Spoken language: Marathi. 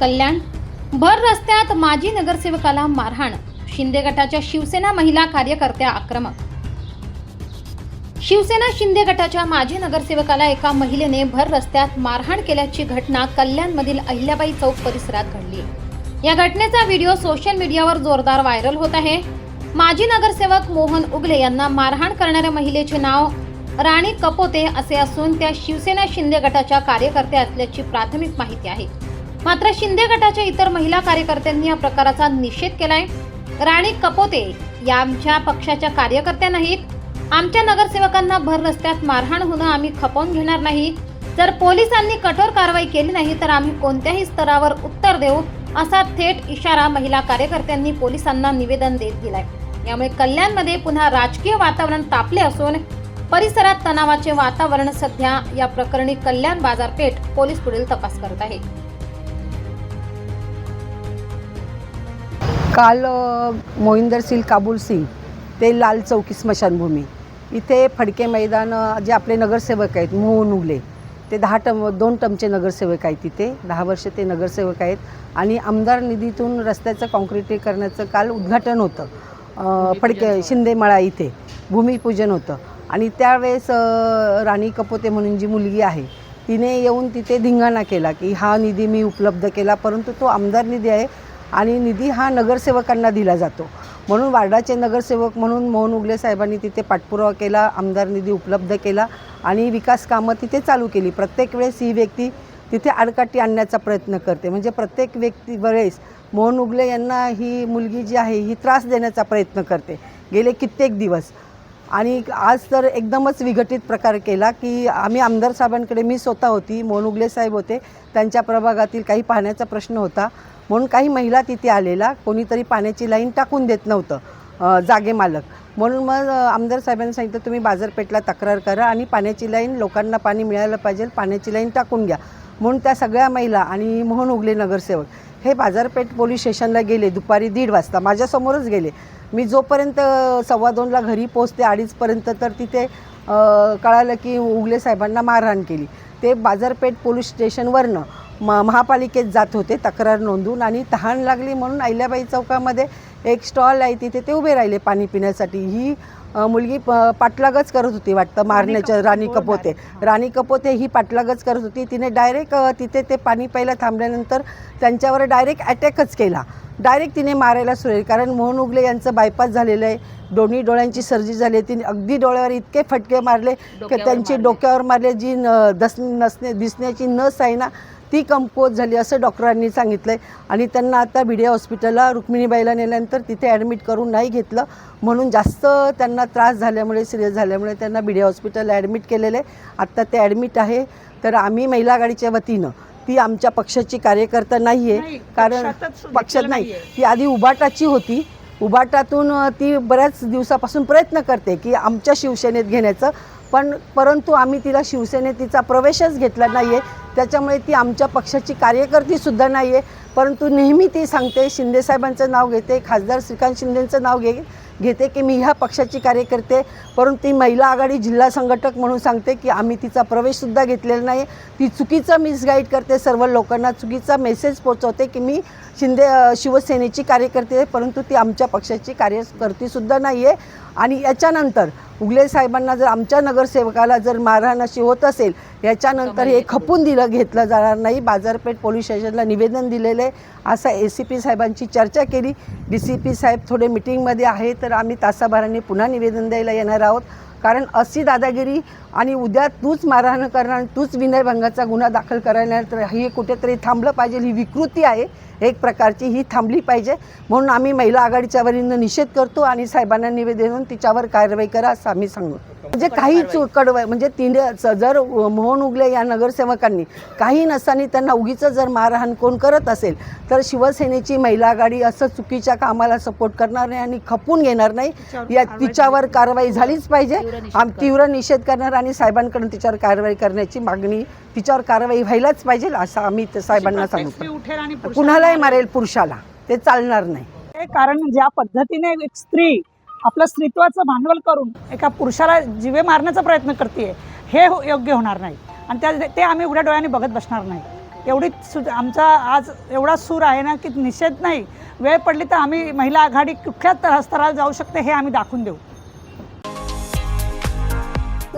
कल्याण. भर रस्त्यात माजी नगरसेवकाला मारहाण. शिंदे गटाच्या शिवसेना महिला कार्यकर्त्या आक्रमक. शिवसेना शिंदे गटाच्या माजी नगरसेवकाला एका महिलेने भर रस्त्यात मारहाण केल्याची घटना कल्याणमधील अहिल्याबाई चौक परिसरात घडली. या घटनेचा व्हिडिओ सोशल मीडियावर जोरदार व्हायरल होत आहे. माजी नगरसेवक मोहन उगले यांना मारहाण करणाऱ्या महिलेचे नाव राणी कपोते असे असून त्या शिवसेना शिंदे गटाच्या कार्यकर्त्या असल्याची प्राथमिक माहिती आहे. मात्र शिंदे गटाच्या इतर महिला कार्यकर्त्यांनी या प्रकाराचा निषेध केलाय. राणी कपोते या आमच्या पक्षाच्या कार्यकर्त्या नाहीत आमच्या नगरसेवकांना भर रस्त्यात मारहाण होणं आम्ही खपवून घेणार नाही. जर पोलिसांनी कठोर कारवाई केली नाही तर आम्ही कोणत्याही स्तरावर उत्तर देऊ असा थेट इशारा महिला कार्यकर्त्यांनी पोलिसांना निवेदन देत दिलाय. यामुळे कल्याणमध्ये पुन्हा राजकीय वातावरण तापले असून परिसरात तणावाचे वातावरण सध्या या प्रकरणी कल्याण बाजारपेठ पोलीस पुढील तपास करत आहे. काल मोहिंदर सिंग काबूल सिंग ते लाल चौकी स्मशानभूमी. इथे फडके मैदान जे आपले नगरसेवक आहेत मोहन उगले ते दहा टम दोन टमचे नगरसेवक आहेत तिथे दहा वर्ष ते नगरसेवक आहेत. आणि आमदार निधीतून रस्त्याचं काँक्रिटीकरणाचं काल उद्घाटन होतं. फडके शिंदेमळा इथे. भूमिपूजन होतं. आणि त्यावेळेस राणी कपोते म्हणून जी मुलगी आहे तिने येऊन तिथे धिंगाणा केला की हा निधी मी उपलब्ध केला परंतु तो आमदार निधी आहे. आणि निधी हा नगरसेवकांना दिला जातो. म्हणून वार्डाचे नगरसेवक म्हणून मोहन उगले साहेबांनी तिथे पाठपुरावा केला आमदार निधी उपलब्ध केला आणि विकास कामं तिथे चालू केली. प्रत्येक वेळेस ही व्यक्ती तिथे आडकाठी आणण्याचा प्रयत्न करते. म्हणजे प्रत्येक व्यक्ती वेळेस मोहन उगले यांना ही मुलगी जी आहे ही त्रास देण्याचा प्रयत्न करते. गेले कित्येक दिवस. आणि आज तर एकदमच विघटित प्रकार केला की आम्ही आमदार साहेबांकडे मी स्वतः होती मोहन उगले साहेब होते. त्यांच्या प्रभागातील काही पाण्याचा प्रश्न होता. म्हणून काही महिला तिथे आलेला कोणीतरी पाण्याची लाईन टाकून देत नव्हतं जागे मालक. म्हणून मग आमदार साहेबांनी सांगितलं तुम्ही बाजारपेठला तक्रार करा आणि पाण्याची लाईन लोकांना पाणी मिळायला पाहिजे पाण्याची लाईन टाकून घ्या. म्हणून त्या सगळ्या महिला आणि मोहन उगले नगरसेवक हे बाजारपेठ पोलीस स्टेशनला गेले दुपारी दीड वाजता. माझ्यासमोरच गेले. मी जोपर्यंत सव्वा दोनला घरी पोचते अडीचपर्यंत तर तिथे कळालं की उगले साहेबांना मारहाण केली. ते बाजारपेठ पोलीस स्टेशनवरनं म महापालिकेत जात होते तक्रार नोंदवून आणि तहान लागली म्हणून अहिल्याबाई चौकामध्ये एक स्टॉल आहे तिथे ते उभे राहिले पाणी पिण्यासाठी. ही मुलगी प पाठलागच करत होती वाटतं मारण्याच्या राणी कपोते राणी. कपोते ही पाठलागच करत होती. तिने डायरेक्ट तिथे ते पाणी प्यायला थांबल्यानंतर त्यांच्यावर डायरेक्ट अटॅकच केला. डायरेक्ट तिने मारायला सुरू केली. कारण मोहन उगले यांचं बायपास झालेलं आहे. दोन्ही डोळ्यांची सर्जरी झाली आहे. तिने अगदी डोळ्यावर इतके फटके मारले की त्यांची डोक्यावर मारले. जी न दस नसणे दिसण्याची नस आहे ना ती कमकुवत झाली असं डॉक्टरांनी सांगितलं आहे आणि त्यांना आता भिडे हॉस्पिटलला रुक्मिणीबाईला नेल्यानंतर तिथे ॲडमिट करून नाही घेतलं. म्हणून जास्त त्यांना त्रास झाल्यामुळे सिरियस झाल्यामुळे त्यांना भिडे हॉस्पिटलला ॲडमिट केलेलं आहे. आत्ता ते ॲडमिट आहे. तर आम्ही महिला आघाडीच्या वतीनं ती आमच्या पक्षाची कार्यकर्ता नाही आहे कारण पक्षात नाही. ती आधी उबाटाची होती. उबाटातून ती बऱ्याच दिवसापासून प्रयत्न करते की आमच्या शिवसेनेत घेण्याचं. पण परंतु आम्ही तिला शिवसेनेत तिचा प्रवेशच घेतला नाही आहे त्याच्यामुळे ती आमच्या पक्षाची कार्यकर्तीसुद्धा नाही आहे परंतु नेहमी ती सांगते शिंदेसाहेबांचं नाव घेते खासदार श्रीकांत शिंदेंचं नाव घे घेते की मी ह्या पक्षाची कार्यकर्ते. परंतु ती महिला आघाडी जिल्हा संघटक म्हणून सांगते की आम्ही तिचा प्रवेशसुद्धा घेतलेला नाही. ती चुकीचं मिसगाईड करते सर्व लोकांना चुकीचा मेसेज पोचवते की मी शिंदे शिवसेनेची कार्यकर्ते आहे परंतु ती आमच्या पक्षाची कार्यकर्तीसुद्धा नाही आहे आणि याच्यानंतर उगले साहेबांना जर आमच्या नगरसेवकाला जर मारहाण अशी होत असेल याच्यानंतर हे खपून दिलं घेतलं जाणार नाही. बाजारपेठ पोलीस स्टेशनला निवेदन दिलेलं आहे. असं ए सी पी साहेबांची चर्चा केली. डी सी पी साहेब थोडे मिटिंगमध्ये आहे तर आम्ही तासाभराने पुन्हा निवेदन द्यायला येणार आहोत. कारण अशी दादागिरी आणि उद्या तूच मारहाण करणार तूच विनयभंगाचा गुन्हा दाखल करायला तर हे कुठेतरी थांबलं पाहिजे. ही विकृती आहे एक प्रकारची ही थांबली पाहिजे. म्हणून आम्ही महिला आघाडीच्या वतीनं निषेध करतो आणि साहेबांना निवेदन देऊन तिच्यावर कारवाई करा असं आम्ही सांगू. म्हणजे काही चु कडवं म्हणजे तिने जर मोहन उगले या नगरसेवकांनी काही नसताना त्यांना उगीचं जर मारहाण कोण करत असेल तर शिवसेनेची महिला आघाडी असं चुकीच्या कामाला सपोर्ट करणार नाही आणि खपून घेणार नाही. या तिच्यावर कारवाई झालीच पाहिजे. आम तीव्र निषेध करणार आणि साहेबांकडून तिच्यावर कारवाई करण्याची मागणी तिच्यावर कारवाई व्हायलाच पाहिजे असं आम्ही ते साहेबांना सांगतो. उठेल आणि पुरुषाला कुणालाही मारेल. पुरुषाला. ते चालणार नाही. हे कारण ज्या पद्धतीने एक स्त्री आपलं स्त्रीत्वाचं भांडवल करून एका पुरुषाला जिवे मारण्याचा प्रयत्न करते हे हो- योग्य होणार नाही. आणि त्या ते आम्ही उघड्या डोळ्याने बघत बसणार नाही. एवढी सु आमचा आज एवढा सूर आहे ना की निषेध नाही. वेळ पडली तर आम्ही महिला आघाडी कुठल्या तर- स्तराला जाऊ शकते हे आम्ही दाखवून देऊ.